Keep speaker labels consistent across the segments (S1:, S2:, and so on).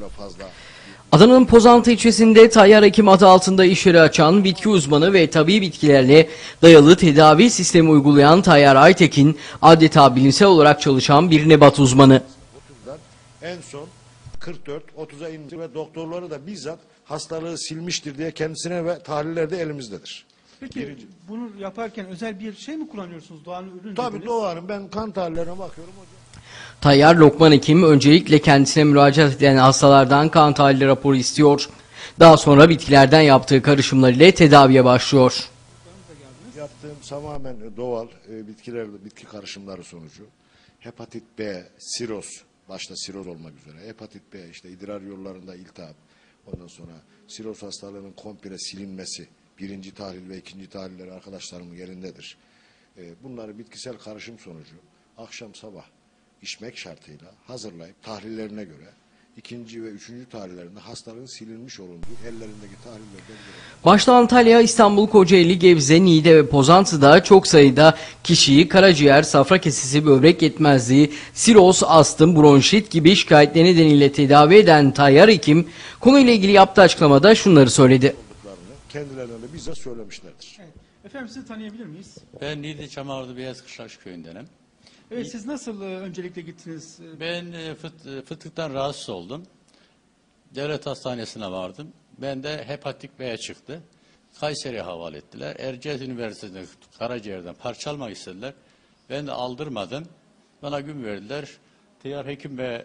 S1: böyle fazla.
S2: Adana'nın Pozantı ilçesinde Tayyar Hekim adı altında iş yeri açan bitki uzmanı ve tabi bitkilerle dayalı tedavi sistemi uygulayan Tayyar Aytekin adeta bilimsel olarak çalışan bir nebat uzmanı.
S1: 30'dan en son 44 30'a inmiş ve doktorları da bizzat hastalığı silmiştir diye kendisine ve tahliller de elimizdedir.
S3: Peki
S1: Birinci.
S3: bunu yaparken özel bir şey mi kullanıyorsunuz doğanın ürün
S1: Tabii
S3: dediniz?
S1: doğarım ben kan tahlillerine bakıyorum hocam.
S2: Tayyar Lokman Hekim öncelikle kendisine müracaat eden hastalardan kan tahlili raporu istiyor. Daha sonra bitkilerden yaptığı karışımlar ile tedaviye başlıyor.
S1: Yaptığım tamamen doğal e, bitkiler, bitki karışımları sonucu hepatit B, siroz, başta siroz olmak üzere, hepatit B işte idrar yollarında iltihap, ondan sonra siroz hastalığının komple silinmesi, birinci tahlil ve ikinci tahliller arkadaşlarımın yerindedir. E, Bunları bitkisel karışım sonucu akşam sabah içmek şartıyla hazırlayıp tahlillerine göre ikinci ve üçüncü tahlillerinde hastalığın silinmiş olunduğu ellerindeki tahlillerden göre
S2: Başta Antalya, İstanbul, Kocaeli, Gebze, Niğde ve Pozantı'da çok sayıda kişiyi karaciğer, safra kesesi, böbrek yetmezliği, siroz, astım, bronşit gibi şikayetleri nedeniyle tedavi eden Tayyar Hekim konuyla ilgili yaptığı açıklamada şunları söyledi.
S1: kendilerine de bizzat söylemişlerdir.
S3: Evet. Efendim sizi tanıyabilir miyiz?
S4: Ben Niğde Çamarlı Beyaz Kışlaş köyündenim.
S3: Evet siz nasıl e, öncelikle gittiniz? E,
S4: Ben e, fıt, e, fıtıktan rahatsız oldum. Devlet hastanesine vardım. Ben de hepatik B'ye çıktı. Kayseri'ye havale ettiler. Erciyes Üniversitesi'nde karaciğerden parçalmak istediler. Ben de aldırmadım. Bana gün verdiler. Tiyar Hekim Bey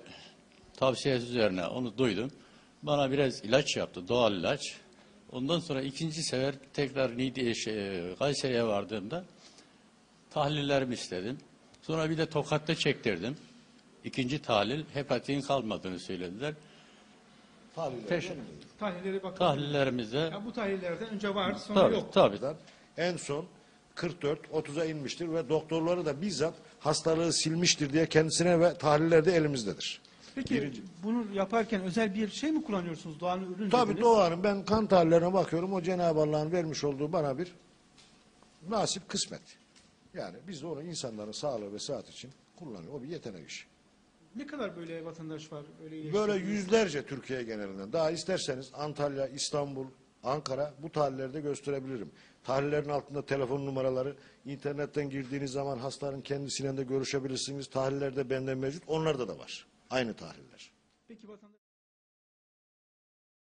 S4: tavsiyesi üzerine onu duydum. Bana biraz ilaç yaptı, doğal ilaç. Ondan sonra ikinci sefer tekrar Niğde, şey, Kayseri'ye vardığımda tahlillerimi istedim. Sonra bir de Tokat'ta çektirdim. İkinci tahlil hepatitin kalmadığını söylediler. Teş-
S3: tahlillere bakın.
S4: tahlillerimizde
S3: Ya bu tahlillerden önce var sonra
S4: tabii,
S3: yok.
S4: tabii.
S1: En son 44 30'a inmiştir ve doktorları da bizzat hastalığı silmiştir diye kendisine ve tahliller de elimizdedir.
S3: Peki bunu yaparken özel bir şey mi kullanıyorsunuz doğanın ürün
S1: Tabii
S3: dediniz?
S1: doğarım ben kan tahlillerine bakıyorum o Cenab-ı Allah'ın vermiş olduğu bana bir nasip kısmet. Yani biz de onu insanların sağlığı ve sıhhat için kullanıyoruz. O bir yetenek işi.
S3: Ne kadar böyle vatandaş var? Öyle
S1: Böyle yüzlerce Türkiye genelinden. Daha isterseniz Antalya, İstanbul, Ankara bu tahlilleri de gösterebilirim. Tahlillerin altında telefon numaraları, internetten girdiğiniz zaman hastanın kendisiyle de görüşebilirsiniz. Tahliller de bende mevcut. Onlarda da var. Aynı tahliller.
S3: Peki vatandaş